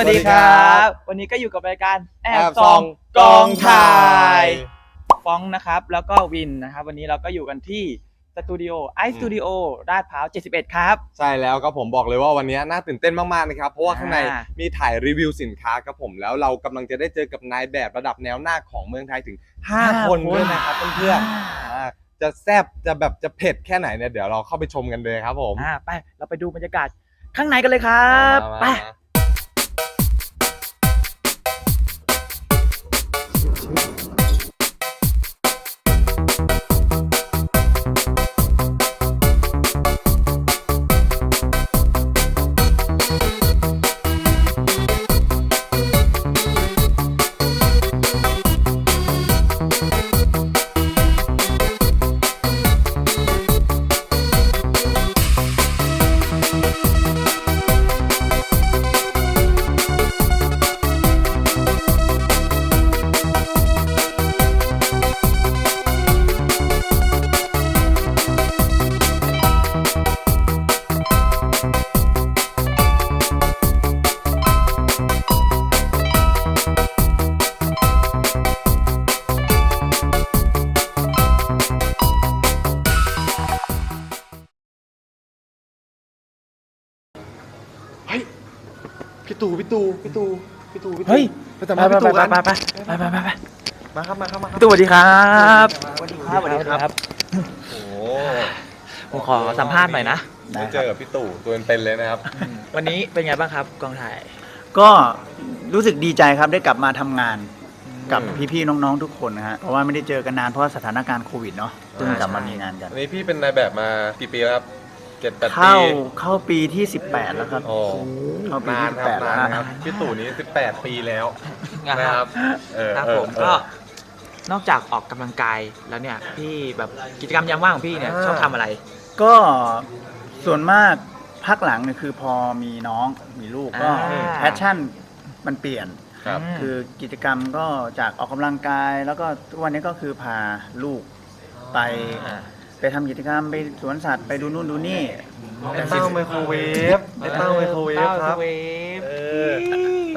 วัสดีครับ วันนี้ก็อยู่กับรายการแอแอบบซซอองงกกอองงถ่าถ่ายยฟ้องนะครับแล้วก็วินนะครับ วันนี้เราก็อยู่กันที่สตูดิโอไอสตูดิโอลาดพร้าว 71 ครับ ใช่แล้วครับผมบอกเลยว่าวันนี้น่าตื่นเต้นมากๆนะครับ เพราะว่าข้างในอ่ามีถ่ายรีวิวสินค้าครับผมแล้วเรากำลังจะได้เจอกับนายแบบระดับแนวหน้าของเมืองไทยถึง 5 คนด้วยนะครับเพื่อนๆอ่าจะแซบจะแบบจะเผ็ดแค่ไหนเนี่ยเดี๋ยวเราเข้าไปชมกันเลยครับผมอ่าไปเราไปดูบรรยากาศข้างในกันเลยครับมาไป ตู่พี่ตู่พี่ตู่พี่ตู่พี่ตู่เฮ้ยไปสัมภาษณ์พี่ตู่กันไปไปไปไปไปไปมาครับมาครับมาครับสวัสดีครับสวัสดีสวัสดีครับโอ้โหผมขอสัมภาษณ์หน่อยนะ ได้เจอกับพี่ตู่ตัวเป็นๆเลยนะครับ วันนี้เป็นไงบ้างครับกองถ่าย ก็รู้สึกดีใจครับได้กลับมาทำงานกับอืมพี่ๆน้องๆทุกคนนะฮะเพราะว่าไม่ได้เจอกันนานเพราะว่าสถานการณ์โควิดเนาะเพิ่งกลับมามีงานกัน อันนี้พี่เป็นนายแบบมากี่ปีแล้วครับ เจ็ดแปดปีเข้าเข้าปีที่ 18 แล้วครับโอ้เข้าปีนานที่ครับ18นานแล้วนะครับพี่ตู่นี้สิบแปดปีแล้วนะครับเออครับเออผมเออก็นอกจากออกกำลังกายแล้วเนี่ยพี่แบบกิจกรรมยามว่างของพี่เนี่ยอ่าชอบทำอะไร ก็ส่วนมากพักหลังเนี่ยคือพอมีน้องมีลูกก็อ่า แพชชั่นมันเปลี่ยน ครับอืมคือกิจกรรมก็จากออกกำลังกาย แล้วก็ทุกวันนี้ก็คือพาลูกไปอ่า ไปทำกิจกรรมไปสวนสัตว์ไปดูนู่นดูนี่ไอ้เต้าไมโครเวฟไอ้เต้าไมโครเวฟครับเวฟเออ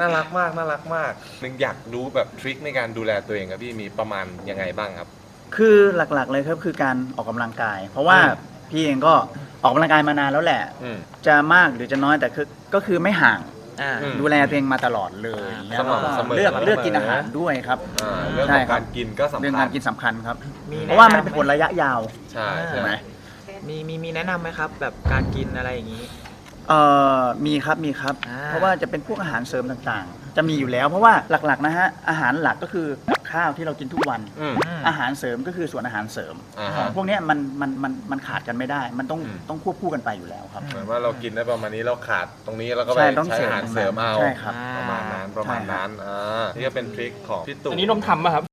น่ารักมากน่ารักมากหนึ่งอยากรู้แบบทริคในการดูแลตัวเองครับพี่มีประมาณยังไงบ้างครับ คือหลักๆเลยครับคือการออกกำลังกาย เพราะว่าอืมพี่เองก็ออกกำลังกายมานานแล้วแหละ อืม จะมากหรือจะน้อยแต่คือก็คือไม่ห่าง อ่าอืมดูแลตัวเองมาตลอดเลยอย่างเงี้ยสม่ำเสมอเลือกสม่ำเสมอเลือกกินอาหารด้วยครับ อ่าเรื่องใช่ของครับ การกินก็สำเรื่องคักาญรกินสำคัญครับ มีเพราะว่ามันแำเป็นผลระยะยาวใช่ใช่ใช่ไหมมีมีมีแนะนำไหมครับ แบบการกินอะไรอย่างนี้ เอ่อมีครับมีครับ อ่า เพราะว่าจะเป็นพวกอาหารเสริมต่างๆ จะมีอยู่แล้ว เพราะว่าหลักๆนะฮะอาหารหลักก็คือกับข้าวที่เรากินทุกวัน อืม อาหารเสริมก็คือส่วนอาหารเสริม อ่าฮะ พวกเนี้ยมันมันมันมันขาดกันไม่ได้ มันต้องอืม ต้องควบคู่กันไปอยู่แล้วครับ เหมือนว่าเรากินได้ประมาณนี้เราขาดตรงนี้เราก็ไปใช่ต้องใช้อาหารเสริมเอาใช่ครับ ประมาณนั้นประมาณนั้นอ่านี่ก็เป็นทริคของพี่ตู่อันนี้นมทำป่ะครับ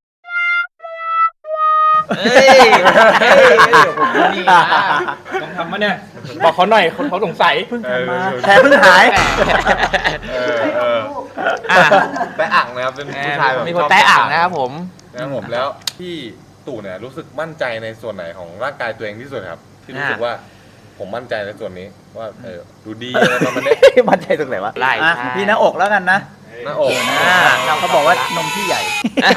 เฮ้ยเฮ้ยเดี๋ยวผมดูนี่นะนมทำปะเนี่ย บอกเขาหน่อยคนเขาสงสัยเพิ่งเออทำมาเออแผลเพิ่งหาย เออเอออะแต่อ่างนะครับเป็นผู้ชายแบบมีคนแตะอ่างนะครับผม นะครับผมแล้วพี่ตู่เนี่ยรู้สึกมั่นใจในส่วนไหนของร่างกายตัวเองที่สุดครับ ที่รู้สึกอ่าว่าผมมั่นใจในส่วนนี้ ว่าเออดูดีอะไรประมาณนี้มันใจตรงไหนวะไล่อะใช่ พี่หน้าอกแล้วกันนะหน้าอกอ่าเขาบอกว่านมที่ใหญ่อ่า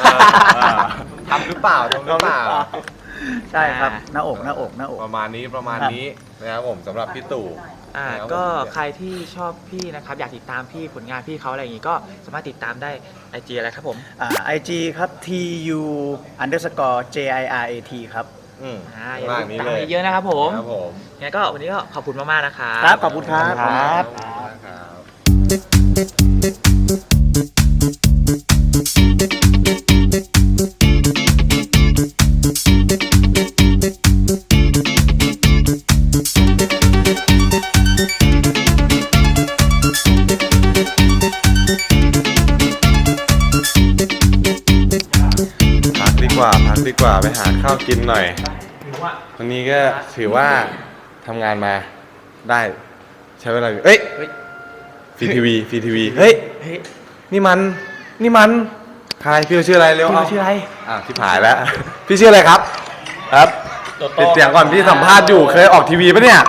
อ่าทำหรือเปล่าทำหรือเปล่า ใช่ครับ หน้าอกหน้าอกหน้าอก ประมาณนี้ประมาณนี้นะครับผมสำหรับพี่ตู่ อ่าครับก็ผมใครที่ชอบพี่นะครับอยากติดตามพี่ผลงานพี่เขาอะไรอย่างงี้ก็สามารถติดตามได้ไอจีอะไรครับผมอ่าไอจีครับ t u underscore j i r a t ครับ อืมอ่าอย่าล่าลืงมนี้ตามเลยเยอะๆนะครับผมครับผมงั้นก็วันนี้ก็ขอบคุณมากๆนะครับ ครับ ขอบคุณครับครับครับ ข้าวกินหน่อย วันนี้ก็ถือว่าทำงานมาได้ ใช้เวลาอยู่เอ้ยเฮ้ยฟรีทีวีฟรีทีวีเฮ้ยเฮ้ยนี่มัน นี่มันใครพี่ชื่ออะไรเร็วพี่เอาชื่ออะไรอะที่ผายแล้วพี่ชื่ออะไรครับ ครับปิดเสียงก่อนพี่สัมภาษณ์อยู่เคยออกทีวีปะเนี่ย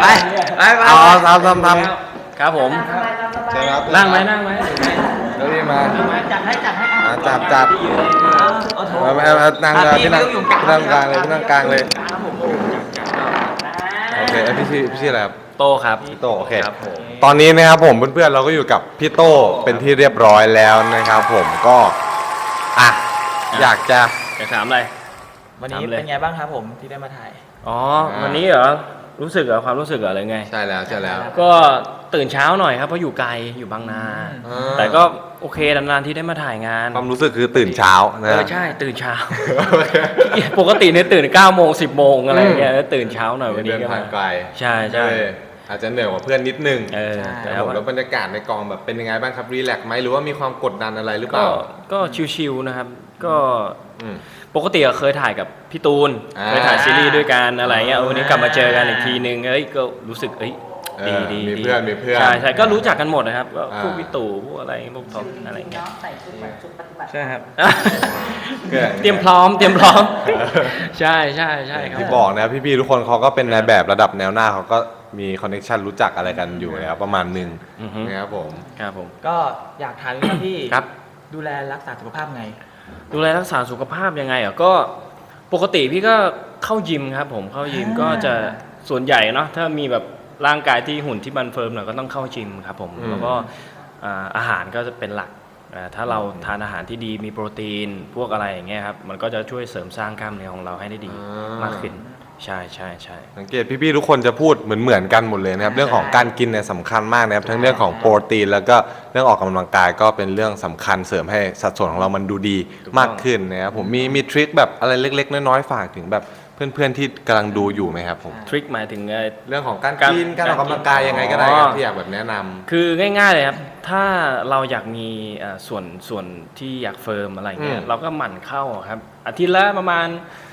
ไปไปไปเอาทำทำทครับผมำเชิญครับนั่งไหมนั่งไหมเดี๋ยวนี่มาจัดให้จัดให้อะ จับจับเอาเอาเอานั่งเลยพี่นั่งพี่นั่งกลางเลยพี่นั่งกลางเลยโอเคเอาพี่ชื่อพี่ชื่ออะไรครับ โตครับพี่โตโอเค ครับผม ตอนนี้นะครับผมเพื่อนๆเราก็อยู่กับพี่โต้เป็นที่เรียบร้อยแล้วนะครับผมก็อะอยากจะจะถามอะไร วันนี้ถามเลย เป็นไงบ้างครับผมที่ได้มาถ่าย อ๋อ วันนี้เหรอ รู้สึกเหรอความรู้สึกเหรอหรือไง ใช่แล้วใช่แล้ว ก็ตื่นเช้าหน่อยครับเพราะอยู่ไกลอยู่บางนาอ่าแต่ก็โอเคนานๆที่ได้มาถ่ายงานความรู้สึกคือตื่นเช้านะเออใช่ตื่นเช้าปกติเนี่ยตื่น9โมง10โมงอะไรอย่างเงี้ยแล้วตื่นเช้าหน่อยวันนี้เดินก็ทางไกล ใช่ใช่เอออาจจะเหนื่อยกว่าเพื่อนนิดนึงเออใช่แต่ครับผมว่าแล้วบรรยากาศในกองแบบเป็นยังไงบ้างครับรีแลกซ์ไหมหรือว่ามีความกดดันอะไรหรือเปก็ล่า ก็ชิวๆนะครับ ก็อืม ปกติอะเคยถ่ายกับพี่ตูน อ่าเคยถ่ายซีรีส์ด้วยกันอะไรเงี้ยเออวันนี้กลับมาเจอกันอีกทีนึงเอ้ยก็รู้สึกเอ้ยเอดีอดีมีดีเพื่อนมีเพื่อนใช่ใช่ก็รู้จักกันหมดนะครับก็อ่า พวกพี่ตู่พวกอะไรพวกท็อปอะไรเงี้ยใส่ชุดแบบชุดปฏิบัติ ใช่ครับเกิดเตรียมพร้อมเตรียมพร้อม ใช่ใช่ใช่ครับที่บอกนะพี่ๆทุกคนเขาก็เป็นนายแบบระดับแนวหน้าเขาก็มีคอนเนคชันรู้จักอะไรกันอยู่แล้วประมาณหนึ่งอือฮึนะครับผม ครับผม ก็อยากถามว่าพี่ครับ ดูแลรักษาสุขภาพไง ดูแลรักษาสุขภาพยังไงอะก็ปกติพี่ก็เข้ายิมครับ ผมเข้ายิมอ่าก็จะส่วนใหญ่เนาะถ้ามีแบบร่างกายที่หุ่นที่มันเฟิร์มหน่อยก็ต้องเข้าจิมครับ ผมอืม แล้วก็อ่าอาหารก็จะเป็นหลักอ่าถ้าเราทานอาหารที่ดีมีโปรตีนพวกอะไรอย่างเงี้ยครับมันก็จะช่วยเสริมสร้างกล้ามเนื้อของเราให้ได้ดีมากขึ้น ใช่ใช่ใช่ สังเกตพี่ๆทุกคนจะพูดเหมือนเหมือนๆกันหมดเลยนะครับ เรื่องของการกินเนี่ยสำคัญมากนะครับ ทั้งเรื่องของโปรตีน แล้วก็เรื่องออกกำลังกายก็เป็นเรื่องสำคัญเสริมให้สัดส่วนของเรามันดูดีมากขึ้นนะครับผมมีมีทริคแบบอะไรเล็ก ๆ น้อยๆฝากถึงแบบเพื่อนๆที่กำลังดูอยู่ไหมครับผมทริคหมายถึงเอ่อ เรื่องของการการกินการออกกำลังกายยังไงก็ได้ครับที่อยากแบบแนะนำ คือง่ายๆเลยครับ ถ้าเราอยากมีเอ่อส่วนส่วนที่อยากเฟิร์มอะไรเงี้อืยม เราก็หมั่นเข้าครับอาทิตย์ละประมาณเอ่อ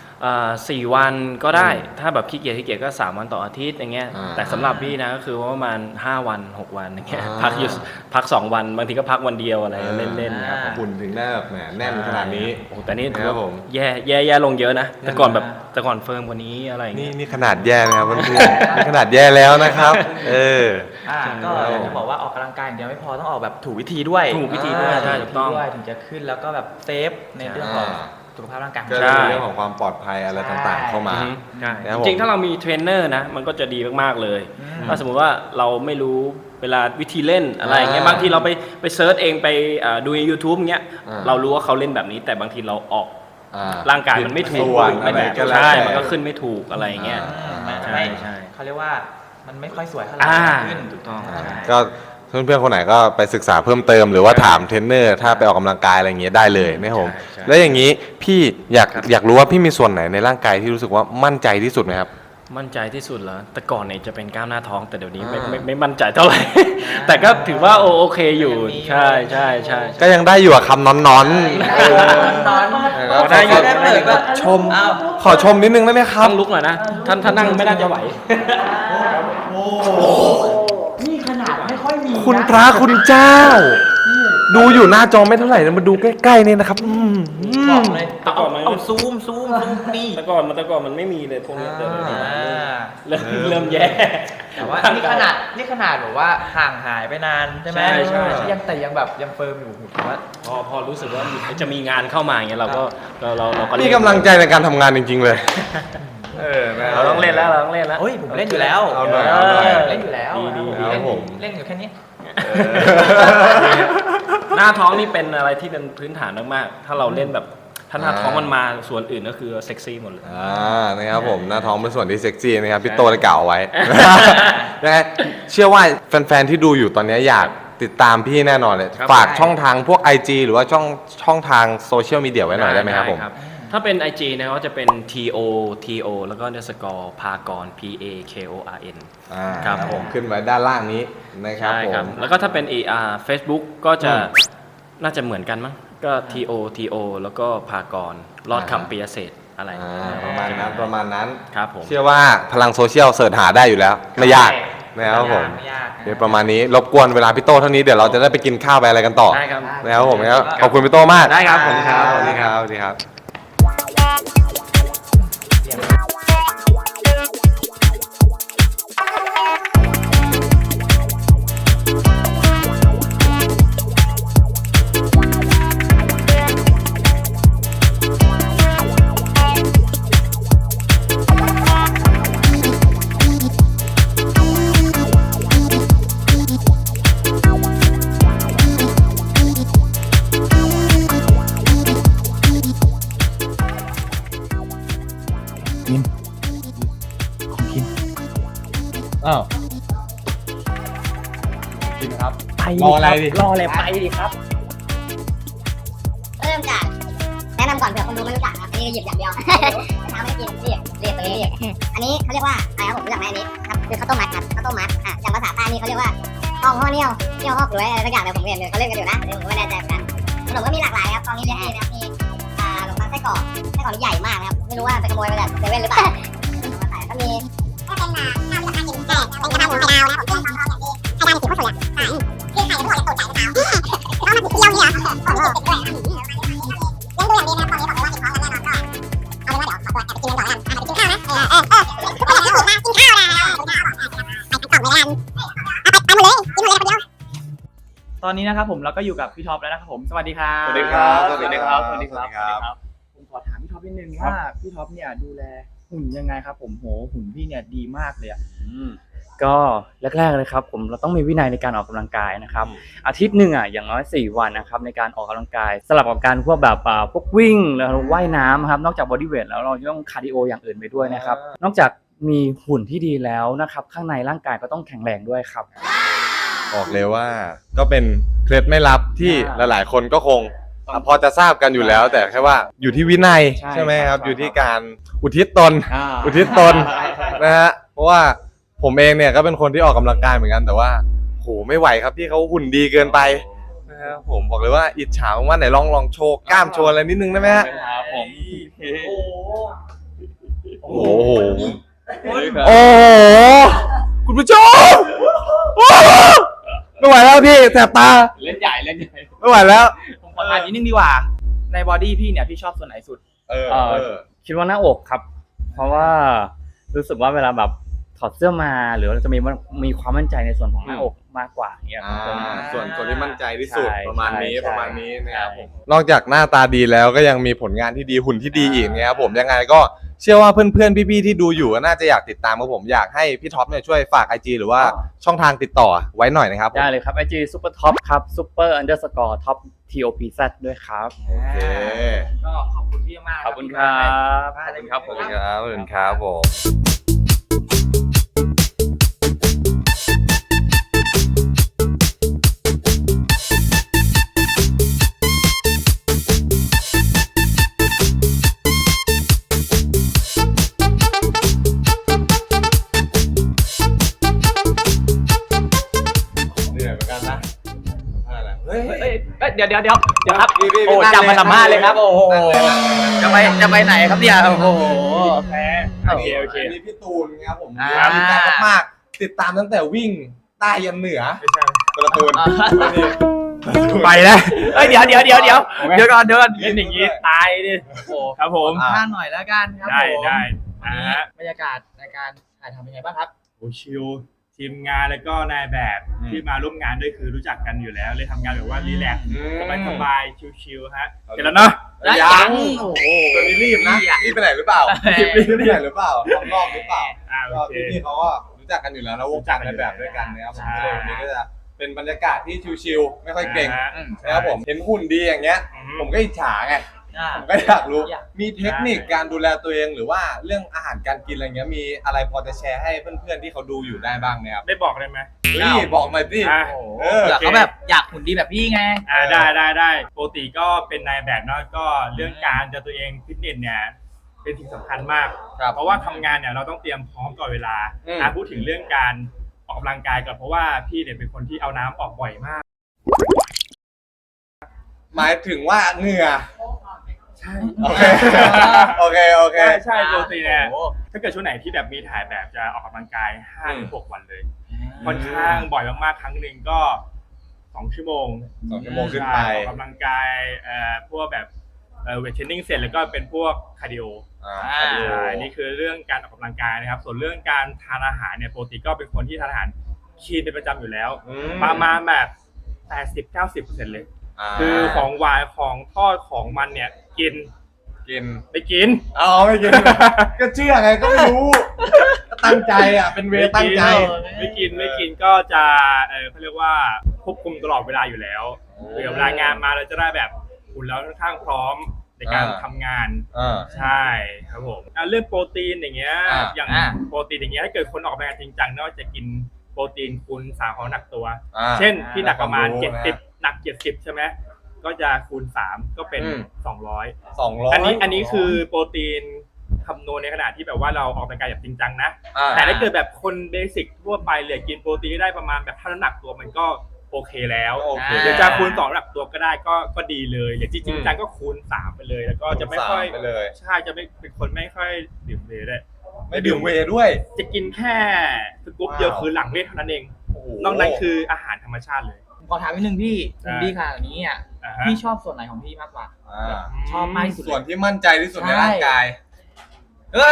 สี่วันก็ได้ถ้าแบบขี้เกียจขี้เกียจก็ 3 วันต่ออาทิตย์อย่างเงี้ยอ่าแต่สำหรับพี่นะก็คือว่าประมาณ 5 วัน 6 วันอย่างเงี้ยอ่า พักอยู่พัก 2 วันบางทีก็พักวันเดียวอะไรเล่นๆนะครับผมหุ่นถึงได้แบบแหมแน่นขนาดนี้ โอ้แต่นี่ถือครัว่าบผม แย่แย่แย่ลงเยอะนะ แต่ก่อนแบบแต่ก่อนเฟิร์มกว่านี้อะไรอย่างนี่เงี้ย นี่ขนาดแย่นะครับเพื่อนๆนี่ขนาดแย่แล้วนะครับ เออ อ่าก็อยากจะบอกว่าออกกำลังกายอย่างเดียวไม่พอต้องออกแบบถูกวิธีด้วยถูกวิธีด้วยาใช่ถูกต้องด้วยถึงจะขึ้นแล้วก็แบบเซฟในเรื่องของอ่า สุขภาพร่างกายก็ใช่จะมีเรื่องของความปลอดภัยอะไรต่างๆเข้ามา อือฮึใช่นะครับผมจริงๆ ถ้าเรามีเทรนเนอร์นะ มันก็จะดีมาก ๆ เลย อืมถ้าสมมุติว่าเราไม่รู้เวลาวิธีเล่นอะไรอย่างเงี้ย อ่าบางทีเราไปไปเซิร์ชเองไปอ่าดูใน YouTube เงี้ย อ่า เรารู้ว่าเขาเล่นแบบนี้ แต่บางทีเราออกอ่ร่างกายมันไม่ถูกส่วนไม่อะไรถูกก็แล้วใช่ แต่ มันก็ขึ้นไม่ถูกอะไรอย่างเงี้ยอืมมันใช่ไม่ใช่เขาเรียกว่ามันไม่ค่อยสวยเท่าไหร่อ่าขึ้นถูกต้อง อ่าใช่ ก็ เพื่อนๆคนไหนก็ไปศึกษาเพิ่มเติม หรือว่าถามเทรนเนอร์ถ้าไปออกกำลังกายอะไรอย่างเงี้ยได้เลยนะครับผมใช่ใช่ แล้วอย่างนี้พี่อยากอยากรู้ว่าพี่มีส่วนไหนในร่างกายที่รู้สึกว่ามั่นใจที่สุดไหมครับ มั่นใจที่สุดแล้วแต่ก่อนเนี่ยจะเป็นกล้ามหน้าท้อง แต่เดี๋ยวนี้ไม่อ่า ไม่ไม่มั่นใจเท่าไหร่ แต่ก็ถือว่าโอโอเคอยู่ยังมีอยู่ใช่ใช่ใช่ ก็ยังได้อยู่อะคำนอนนอนๆเออ นอนครับได้อยู่ ได้เปิดก็ชม อ้าวขอชมนิดนึงได้ไหมครัต้บองลุกหน่อยนะ ท่านท่านนั่งไม่น่าจะไหวนี่ขนาดไม่ ค่อยมีนะคุณพระคุณเจ้า ดูอยู่หน้าจอไม่เท่าไหร่นะมาดูใกล้ๆนี่นะครับอืมบอกเลยแต่ก่อนมันเอาซูมซูมซูมนี่แต่ก่อนมันแต่ก่อนมันไม่มีเลยพวกนี้แต่เดี๋ยวนี้อ่าเริ่มเริ่มแย่ แต่ว่านี่ขนาดนี่ขนาดแบบว่าห่างหายไปนานใช่ไหมใช่ใช่ยังแต่ยังแบบยังเฟิร์มอยู่ผมว่า พอพอรู้สึกว่าจะมีงานเข้ามาอย่างเงี้ยเราก็เราเราเราก็นี่กำลังใจในการทำงานจริง ๆ เลย เออเราต้องเล่นแล้วเราต้องเล่นแล้ว เฮ้ยผมเล่นอยู่แล้วเอาหน่อยเอาหน่อย เล่นอยู่แล้วดีดีดีเล่นครับผมเล่นอยู่แค่นี้ หน้าท้องนี่เป็นอะไรที่เป็นพื้นฐานมากๆ ถ้าเราเล่นแบบถ้าหน้าท้องมันมาส่วนอื่นก็คือเซ็กซี่หมดเลย อ่านะครับผมหน้าท้องเป็นส่วนที่เซ็กซี่นะครับพี่โตได้กล่าวเอาไว้ยังไงเชื่อว่าแฟนๆที่ดูอยู่ตอนนี้อยากติดตามพี่แน่นอนเลยครับ ฝากช่องทางพวก IG หรือว่าช่องช่องทางโซเชียลมีเดียไว้หน่อยได้ไหมครับผม ถ้าเป็น IG นะก็จะเป็น TO TO แล้วก็เนสกอร์พากร P A K O R N อ่าครับผม ขึ้นไว้ด้านล่างนี้นะครับใช่ผครับ ม แล้วก็ถ้าเป็น AR Facebook ก็จะอืมน่าจะเหมือนกันมั้ง ก็ TO TO แล้วก็พากรรอดอ่า คำปียเศษอะไรอ่าประมาณนั้นประมาณนั้น ครับผม เชื่อว่าพลังโซเชียลเสิร์ชหาได้อยู่แล้ว ไม่ยากนะครับผม ไม่ยากนะเดี๋ยวประมาณนี้รบกวนเวลาพี่โตเท่านี้เดี๋ยวเราจะได้ไปกินข้าวไปอะไรกันต่อได้ครับ นะครับผมนะครับขอบคุณพี่โตมากได้ครับผมครับ สวัสดีครับสวัสดีครับ รออะไรดิ รออะไรไปดิครับ เริ่มจากแนะนำก่อนเผื่อคนดูไม่รู้จักนะครับอันนี้หยิบอย่างเดียว เช้าไม่ได้กินเรียบเรียบตัวนี้เรียบอันนี้เขาเรียกว่าอะไรครับผมรู้จักไหมอันนี้ครับคือข้าวต้มมัดครับข้าวต้มมัดอะอย่างภาษาใต้นี่เขาเรียกว่าห้องห่อเนี่ยวเที่ยวหอกหรืออะไรสักอย่างเลยผมเห็นเขาเล่นกันอยู่นะเดี๋ยวผมไม่แน่ใจเหมือนกันขนมก็มีหลากหลายครับตอนนี้เรียกนะครับมีอ่าขนมปังไส้กรอกไส้กรอกนี่ใหญ่มากนะครับไม่รู้ว่าไปขโมยมาจากเซเว่นหรือเปล่าเอามาใส่ก็มีก็เป็นอ่าข้าวที่ราคากินได้เป็นกระเพราหมูไข่ดาวนะครับผมที่ทองทองอย่างนี้ไข่ดาวนี่สีข้าวสวยอะอ่าคือไข่ทั้งหมดเนี่ยตูดไก่กระเพราแล้วมันเปรี้ยวนี่อะโอ้โหเด็ดด้วยอะเลี้ยงดูอย่างดีนะครับตอนนี้บอกเลยว่าติดท้องแล้วแน่นอนก็เอาเป็นว่าเดี๋ยวขอตัวแอบไปกินกันก่อนแล้วกันอะไปกินข้าวนะเออเออเออเออเออกินข้าวนะกินข้าวอะ ตอนนี้นะครับผมเราก็อยู่กับพี่ท็อปแล้วนะครับผมสวัสดีครับสวัสดีครับสวัสดีครับสสวัวัสสดีดีคครัรับบผมขอถามพี่ท็อปนิดนึงว่าพี่ท็อปเนี่ยดูแลหุ่นยังไงครับ ผมโหหุ่นพี่เนี่ยดีมากเลยอะ ก็แรกๆเลยครับผมเราต้องมีวินัยในการออกกำลังกายนะครับ อาทิตย์หนึ่งอะอย่างน้อย 4 วันนะครับในการออกกำลังกาย สลับกับการพวกแบบอ่าพวกวิ่งแล้วว่ายน้ำครับนอกจากบอดี้เวทแล้วเราต้องคาร์ดิโออย่างอื่นไปด้วยนะครับ นอกจากมีหุ่นที่ดีแล้วนะครับ ข้างในร่างกายก็ต้องแข็งแรงด้วยครับ บอกเลยว่าก็เป็นเคล็ดไม่ลับที่อ่าหลายๆ คนก็คงอะพอจะทราบกันอยู่แล้ว แต่แค่ว่าอยู่ที่วินัยใช่ใช่ไหมคครัรับบอยู่ที่การอุทิศตนอ่าอุทิศตนนะฮะเพราะว่า ผมเองเนี่ยก็เป็นคนที่ออกกำลังกายเหมือนกันแต่ว่าโหไม่ไหวครับที่เขาหุ่นดีเกินไปนะครับผมบอกเลยว่าอิจฉามากว่าไหนลองลองโชว์กล้ามโชว์อะไรนิดนึงได้ไหมฮะครับผมโอ้โหโอ้โหคุณผู้ชมโอ้โหไม่ไหวแล้วพี่แสบตาเล่นใหญ่เล่นใหญ่ไม่ไหวแล้วผมขอถามนิดนึงดีกว่า ในบอดี้พี่เนี่ยพี่ชอบส่วนไหนสุด เออเอ่อเออคิดว่าหน้าอกครับ เพราะว่ารู้สึกว่าเวลาแบบ ถอดเสื้อมาหรือเราจะมีมีความมั่นใจในส่วนของหน้าอกมากกว่าอย่างเงี้ยครับผม อ่าส่วนส่วนที่มั่นใจที่สุดใช่ประมาณนี้ใช่ประมาณนี้นะครับใช่ ผม นอกจากหน้าตาดีแล้วก็ยังมีผลงานที่ดีหุ่นที่ดีอีกนะครับผมยังไงก็เชื่อว่าเพื่อนๆพี่ๆที่ดูอยู่ก็น่าจะอยากติดตามกับผมอยากให้พี่ท็อปเนี่ยช่วยฝาก IG หรือว่าช่องทางติดต่อไว้หน่อยนะครับผม ได้เลยครับ IG super top ครับ super underscore top topz ด้วยครับ โอเค ก็ขอบคุณพี่มากๆขอบคุณครับ ขอบคุณขอบขคุอบณคุณคครับรับขอบคุณครับผม เอ้ยเดี๋ยวเดี๋ยวเดี๋ยวเดี๋ยวครับ พี่พี่โอ้พี่นั่งจับมาสัมภาษณ์เลยครับ โอ้โหนั่งเลยนั่งเลยจะไปจะไปไหนครับเนี่ยโอ้โห โอเคโอเค อันนี้พี่ตูนครับผมอ่า ดีใจมากๆติดตามตั้งแต่วิ่งใต้ยันเหนือคนละตูนอ่าไปแล้วเอ้ยเดี๋ยวเดี๋ยวเดี๋ยวเดี๋ยวเดี๋ยวก่อนเดี๋ยวก่อนเล่นอย่างนี้ตายดิโอ้โหครับผม ท่าหน่อยแล้วกันครับได้ผมได้วันอ่านี้ฮะบรรยากาศในการถ่ายทำเป็นไงบ้างครับ โอ้ชิล ทีมงานแล้วก็นายแบบที่มาร่วมงานด้วยคือรู้จักกันอยู่แล้วเลยทำงานแบบว่ารีแลกซ์สบายสบายๆชิลๆฮะเสร็จแล้วเนาะยัง โอ้โหตัวนี้รีบนะรีบไปไหนหรือเปล่าเฮ้ยรีบไปไหนหรือเปล่ารอบรอบหรือเปล่า อ่าโอก็เค พี่ๆเขาก็รู้จักกันอยู่แล้วนะวงการในแบบด้วยกันนะครับผมก็เลยวันนี้ก็จะเป็นบรรยากาศที่ชิลๆไม่ค่อยเกรงอ่าอืมนะครับผมเห็นหุ่นดีอย่างเงี้ย อืผมก็อิจฉาไง อ่า ผมก็อยากรู้ อยาก มีเทคนิคการดูแลตัวเองหรือว่าเรื่องอาหารการกินอะไรเงี้ยมีอะไรพอจะแชร์ให้เพื่อนๆที่เขาดูอยู่ได้บ้างไหมครับได้บอกได้ไหม นี่บอกมาสิอะ โอ้โหเออเผื่อเขาแบบอยากหุ่นดีแบบพี่ไง อ่าได้ได้ได้ปกติก็เป็นนายแบบเนาะก็เรื่องการจะตัวเองฟิตเนสเนี่ยเป็นสิ่งสำคัญมาก ครับ เพราะว่าทำงานเนี่ยเราต้องเตรียมพร้อมก่อนเวลาอืม อะพูดถึงเรื่องการออกกำลังกายก่อนเพราะว่าพี่เนี่ยเป็นคนที่เอาน้ำออกบ่อยมาก หมายถึงว่าเหงื่อ ใช่โอเคโอเคโอเค ใช่ใช่ปกติเนี่ยโอ้โหถ้าเกิดช่วงไหนที่แบบมีถ่ายแบบจะออกกำลังกายห้าอืถึมงหกวันเลยค่อนข้างบ่อยมากๆครั้งหนึ่งก็สองชั่วโมงสองชั่วโมงขึ้นไปใช่ออกกำลังกายเอ่อพวกแบบเอ่อเวทเทรนนิ่งเสร็จแล้วก็เป็นพวกคาร์ดิโออ่าอ่าใช่นี่คือเรื่องการออกกำลังกายนะครับ ส่วนเรื่องการทานอาหารเนี่ยปกติก็เป็นคนที่ทานอาหารคีนเป็นประจำอยู่แล้วอืประมาณแบบแปดสิบเก้าสิบเปอร์เซ็นต์เลยาคือของหวานของทอดของมันเนี่ย กิน กินไม่กินอ๋อไม่กิน ก็เชื่อไงก็ไม่รู้ก็ตั้งใจอะเป็นเวตั้งใจ ไม่กินไม่กินก็จะเออเขาเรียกว่าควบคุมตลอดเวลาอยู่แล้วเผื่อเวลางานมาเราจะได้แบบหุ่นเราค่อนข้างพร้อมในการอ่า ทำงานอ่าใช่ครับผมอะเรื่องโปรตีนอย่างเงี้ย อ่าอย่างอ่าโปรตีนอย่างเงี้ยถ้าเกิดคนออกกำลังกายจริงจังเนอกจะกินโปรตีนคูณสามของน้ำหนักตัว อ่า เช่นพี่หนักประมาณรู้เจ็ดนะสิบหนักเจ็ดสิบใช่ไหม ก็จะคูณสามก็เป็นอืม สองร้อยสองร้อยอันนี้อันนี้คือโปรตีนคำนวณในขณะที่แบบว่าเราออกกำลังกายแบบจริงจังนะ อ่าแต่ถ้าเกิดแบบคนเบสิกทั่วไปเลยกินโปรตีนได้ประมาณแบบเท่าน้ำหนักตัวมันก็โอเคแล้วโอเคเดี๋ยวจะคูณสองน้ำหนักตัวก็ได้ก็ก็ดีเลยหรือจริงอืมๆจังก็คูณสามไปเลย แล้วก็จะไม่ค่อยสามไปเลย ใช่จะไม่เป็นคนไม่ค่อยดื่มเวย์ได้วยไม่ดื่มเวย์ด้วย จะกินแค่สกู๊ปเดียวคือหลังเวทเท่านั้นเองโอ้โหนอกนั้นคืออาหารธรรมชาติเลย ขอถามนิดนึงพี่อ่าพี่ขนาดนี้อะอ่าฮะพี่ชอบส่วนไหนของพี่มากกว่า อ่าชอบมากที่สุดเลยส่วนที่มั่นใจที่สุดในใช่ร่างกายเอ้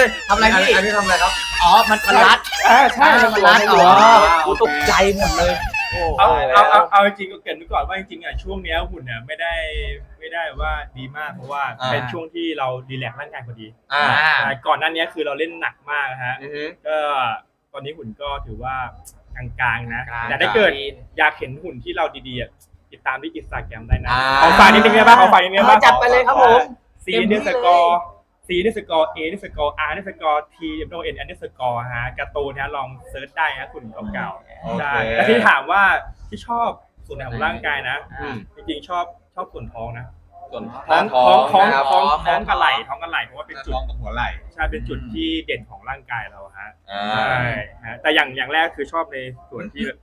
ยทำอะไรพี่ อันนี้ทำอะไรครับ อ๋อ มันมันรัดอ่าใช่มันรัดอ๋อ๋ออกูตกใจหมดเลยโอ้เอาได้แล้วเอาเอาเอาจริงๆก็เกรินไว้ก่อนว่าจริงๆอะช่วงเนี้ยหุ่นเนี่ยไม่ได้ไม่ได้ว่าดีมากเพราะว่าอ่า เป็นช่วงที่เราดีแลกซ์ร่างกายพอดีอ่าใช่ก่อนหน้านี้คือเราเล่นหนักมากนะฮะ อือฮึ ก็ตอนนี้หุ่นก็ถือว่า กลางๆนะ กลางๆ แต่ถ้าเกิดอยากเห็นหุ่นที่เราดีๆอะติดตามที่อินสตาแกรมได้นะอ่าเอาฝากนิดนึงได้ป่ะเอาฝากนิดนึงได้ป่ะจัดไปเลยครับผม ซีเต็มที่เนสเลยกอร์ซีเนสกอร์เอเนสกอร์อาร์เนสกอร์ทีเอ็มโเอ็นอันเนสกอร์ฮะการ์ตูนฮะลองเซิร์ชได้ฮะหุ่นเก่าๆโอใช่เคแต่ที่ถามว่าที่ชอบส่วนไหนของร่างกายนะอืมจริงๆชอบชอบส่วนท้องนะ ส่วนท้องท้ท้อองงท้องนะครับท้องท้ท้อองงกระไหล่ท้องกระไหล่เพราะว่าเป็นจุดท้องกับหัวไหล่ใช่เป็นจุดที่เด่นของร่างกายเราฮะอ่าใช่ฮะแต่อย่างอย่างแรกคือชอบในส่วนที่แบบ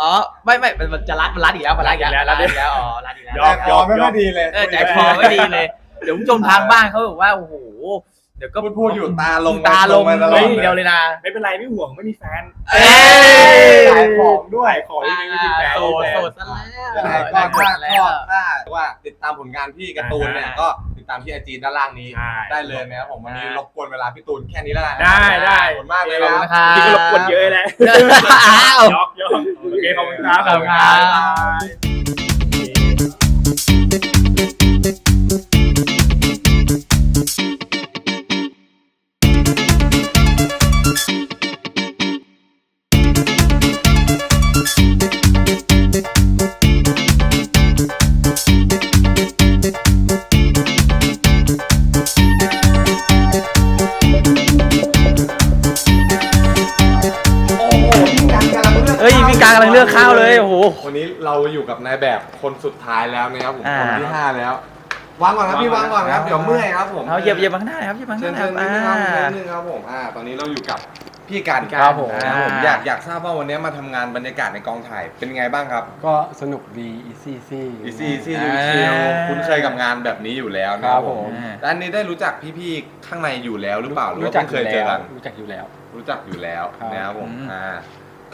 อ๋อไม่ไม่มันมันจะรัดมันรัดอีกแล้วมันรัดอีกแล้วรัรัดดอีอีกกแล้แล้ววอ๋อรัดอีกแล้วยอมยอมไม่ค่อยดีเลยเออใจคอไม่ดีเลยเดี๋ยวผู้ชมทางบ้านเขาบอกว่าโอ้โห เดี๋ยวก็พูดพูดอยู่ตาลงตาลงไปตลอเฮ้ดยเดียวเลยนะ ไม่เป็นไรไม่ห่วงไม่มีแฟนเอ้ยขายของด้วยขอยังไม่มีแฟนโสดไม่มีแฟนโสดซะแล้วยังไงก็ถ้าชอบถ้าว่าติดตามผลงานพี่การ์ตูนเนี่ยอ่าก็ติดตามที่ไอจีด้านล่างนี้ใช่ได้เลยนะครับผมวันนี้อ่ารบกวนเวลาพี่ตูนแค่นี้แล้วกันได้ได้ขอบคุณมากเลยขอบคุณนะครับจริงก็รบกวนเยอะแหละอ้าวยอกยอกโอเคขอบคุณครับขอบคุณครับ บนายแบบคนสุดท้ายแล้วนะครับผมอ่า คนที่ห้าแล้ววางก่อนครับพี่วางก่อนครับเดี๋ยวเมื่อยครับผมเอาเหยียบเหยียบมาข้างหน้าครับเหยียบมาเชิข้างญหน้าเชิญครับนิดนึงครับอ่านิดนึงครับผมอ่าตอนนี้เราอยู่กับพี่การครับผม นะครับผมอ่าอยากอยากทราบว่าวันนี้มาทำงานบรรยากาศในกองถ่ายเป็นไงบ้างครับ ก็สนุกดีอีซี่ซี่ อีซี่ซี่อ่าชิลๆคุ้นเคยกับงานแบบนี้อยู่แล้วนะครับผมอ่าและอันนี้ได้รู้จักพี่ๆข้างในอยู่แล้วหรือเปล่าหรือรู้ว่าจักเพิ่งอเคยยู่เจแล้อวกันรู้จักอยู่แล้ว รู้จักอยู่แล้วครับ นะครับผมอืมอ่า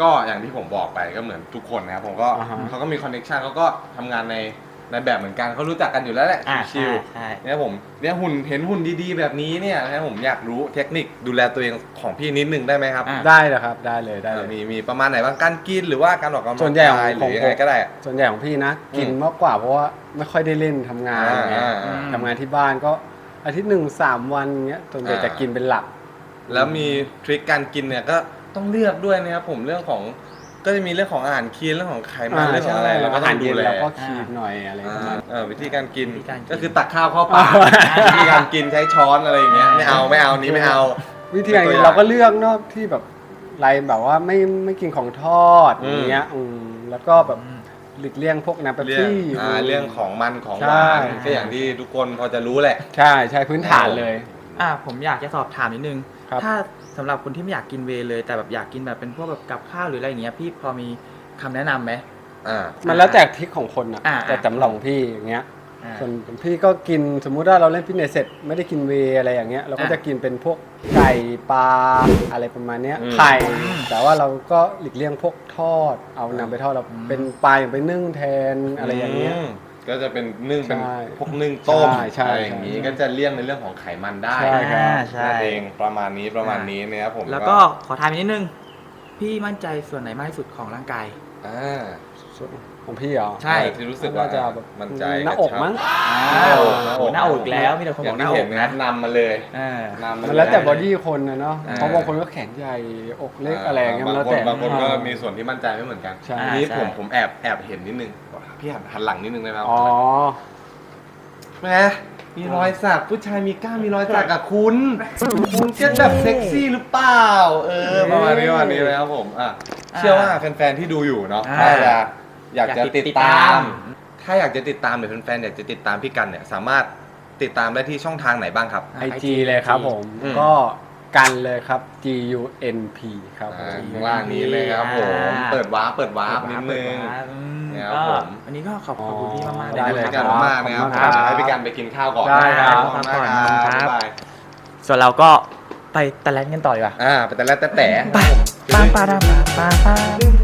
ก็อย่างที่ผมบอกไปก็เหมือนทุกคนนะครับผมก็อ่าฮะ เขาก็มีคอนเนคชันเขาก็ทำงานในในแบบเหมือนกันเขารู้จักกันอยู่แล้วแหละอ่าชิลใช่ๆเนี่ยผมเนี่ยหุ่นเห็นหุ่นดีๆ แบบนี้เนี่ยนะครับผมอยากรู้เทคนิคดูแลตัวเองของพี่นิดนึงได้ไหมครับ อ่าได้เลยครับได้เลยได้เลย มีมีประมาณไหนบ้างการกินหรือว่าการออกกำลังส่วนใหญ่ของกายหรือยังไงของผมก็ได้ ส่วนใหญ่ของพี่นะ กินอืมมากกว่าเพราะว่าไม่ค่อยได้เล่นทำงานอ่าอย่างเงี้ยอ่าอ่า ทำงานที่บ้านก็อาทิตย์หนึ่งสามวันเงี้ยส่วนใหญ่อ่าจะกินเป็นหลัก แล้วมีทริคการกินเนี่ยก็ ต้องเลือกด้วยนะครับผมเรื่องของก็จะมีเรื่องของอาหารคีนเรื่องของไขมันเรื่องของอะไรเราก็อาต้หาอรงดูเย็นแลแล้วก็คีนหน่อยอะไรประมาณ เออวิธีการกินวิธีการกิน ก็คือตักข้าวเข้าปากวิธีการกินใช้ช้อนอะไรอย่างเงี้ยไม่เอาไม่เอานี้ไม่เอา วิธีการเป็นตัวกิอย่างนเราก็เลือกเนาะที่แบบไรแบบว่าไม่ไม่กินของทอดอืม อย่างเงี้ยอืมแล้วก็แบบหลีกเลี่ยงพวกน้ำเป๊ปเรื่องซี่อ่าเรื่องของมันของหใช่วานก็อย่างที่ทุกคนพอจะรู้แหละ ใช่ใช่พื้นฐานเลย อ่าผมอยากจะสอบถามนิดนึง ครับ ถ้า สำหรับคนที่ไม่อยากกินเวย์เลย แต่แบบอยากกินแบบเป็นพวกแบบกับข้าวหรืออะไรอย่างเงี้ยพี่พอมีคำแนะนำไหม อ่า มันแล้วแต่ทริคของคนอะอ่า แต่สำหรับของพี่อย่างเงี้ย อ่า ส่วนพี่ก็กินสมมุติว่าเราเล่นฟิตเนสเสร็จไม่ได้กินเวย์อะไรอย่างเงี้ยเราก็อะจะกินเป็นพวกไก่ปลาอะไรประมาณเนี้ยอืม ไข่แต่ว่าเราก็หลีกเลี่ยงพวกทอด เอานำไปทอดเราเป็นปลาอย่างไปนึ่งแทนอะไรอย่างเงี้ย ม ก็จะเป็นนึ่งเป็นใช่พวกนึ่งต้มใช่ใช่อะไรอย่างนี้ใช่ ก็จะเลี่ยงในเรื่องของไขมันได้ใช่ครับอ่าใช่ นั่นเองประมาณนี้ประมาณนี้นะครับผมแล้วก็ขอถามอีกนิดนึง พี่มั่นใจส่วนไหนมากที่สุดของร่างกาย อ่าส่วนของพี่เหรอใช่ ที่รู้สึกว่าจะแบบมั่นใจหน้าอกมั้งหน้าอกโอ้หน้าอกอีกแล้วมีแต่คนบอกหน้าอกย่งที่เห็นะนนำมาเลยอ่า นำมามันแล้วแต่เยบอดี้คนนะเนาะอ่า เพราะบางคนก็แขนใหญ่อกเล็กอะไรอย่างเงี้ยมันบางแล้วคนแต่บางคนก็มีส่วนที่มั่นใจไม่เหมือนกันใช่ ทีนี้ใช่ ผมผมแอบแอบเห็นนิดนึง พี่หันหันหลังนิดนึงได้ไหมครับอ๋อแหมมีรอยสักผู้ชายมีกล้ามมีรอยสักกับคุณ คุณจะแบบเซ็กซี่หรือเปล่า เออประมาณนี้ประมาณนี้เลยครับผมอะเชื่อว่าแฟนๆที่ดูอยู่เนาะอ่าถ้าจะอยากจะอยากติติดดตาตามมถ้าอยากจะติดตามหรือแฟนๆอยากจะติดตามพี่กันเนี่ยสามารถติดตามได้ที่ช่องทางไหนบ้างครับไอจีเลยครับผมอืมก็ กันเลยครับ G U N P ครับผอ่ามข้างล่างนี้เลยครับผม อ่า เปิดวาร์ปเปิดวาร์ปนิดนึงอืมเนี่ยคก็รับผมวันนี้ก็ขอบขอบคุณพี่มากๆได้เลยขอบครัคุบณมากนะครับขอบคุณครับให้พี่กันไปกินข้าวก่อนได้ครับขอบคุณมากขอบคุณครับบ๊ายบายส่วนเราก็ไปตะแลนกันต่อดีกว่าอ่าไปแต่ละแต่แต่ไปปาปาดาปาปาปา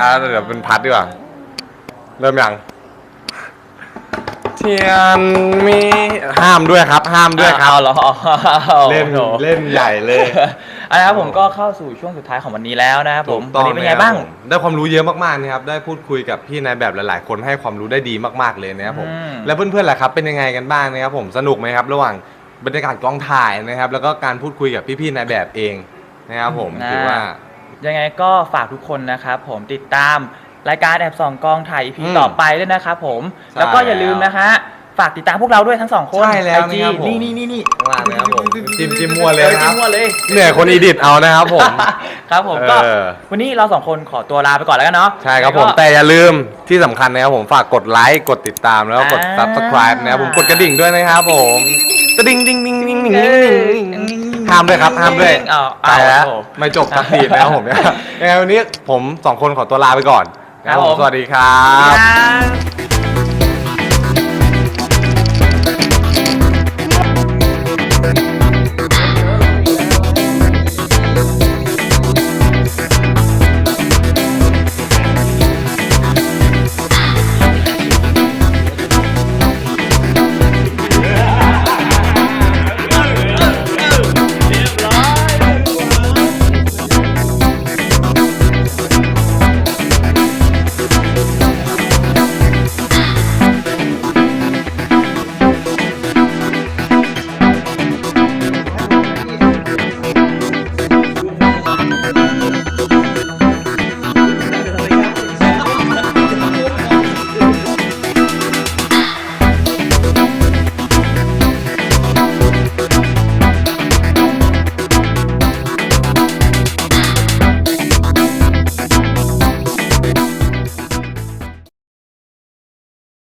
อ่าเดี๋ยวเป็นพัดดีกว่า เริ่มยัง เทียนมีห้ามด้วยครับ ห้ามด้วยครับ เอาเหรอเล่นโอ้โหเล่นใหญ่เลยเอาละครับผมก็เข้าสู่ช่วงสุดท้ายของวันนี้แล้วนะครับผมถูกวันต้องนี้เป็นไงบ้างะครัผมได้ความรู้เยอะมากๆนะครับ ได้พูดคุยกับพี่นายแบบหลาย ๆ คนให้ความรู้ได้ดีมากๆเลยนะครับผม อืม แล้วเพื่อนๆล่ะครับ เป็นยังไงกันบ้างนะครับผม สนุกไหมครับ ระหว่างบรรยากาศกองถ่ายนะครับ แล้วก็การพูดคุยกับพี่ๆนายแบบเองนะครับผม ถือว่า ยังไงก็ฝากทุกคนนะครับผมติดตามรายการแอบส่องกองถ่าย EP อืมต่อไปด้วยนะครับผม ใช่แล้วก็อย่าลืมนะฮะฝากติดตามพวกเราด้วยทั้งสองคนใช่แล้ว IG นะครับผม นี่นี่นี่นี่ข้างล่างนะครับผมจิ้มจิ้มมั่วเลยออนะคจิ้รับมมั่วเลย เหนื่อยคนอีดิทเอานะครับผม ครับผมก็เออ วันนี้เราสองคนขอตัวลาไปก่อนแล้วกันเนาะใช่ครับผม แล้วก็ แต่อย่าลืมที่สำคัญนะครับผมฝากกดไลค์กดติดตามแล้วก็กด อ่า subscribe นะครับผมกดกระดิ่งด้วยนะครับผมกระดิ่งดิ่งดิ่งดิ่งดิ่งดิ่งดิ่ง ห้ามด้วยครับห้ามด้วยเอาไปเอาแล้วโอ้ไม่จบสักทีนะครับผมเนี่ยยังไงวันนี้ผมสองคนขอตัวลาไปก่อนนะครับครับผผมมสวัสดีครัครับบ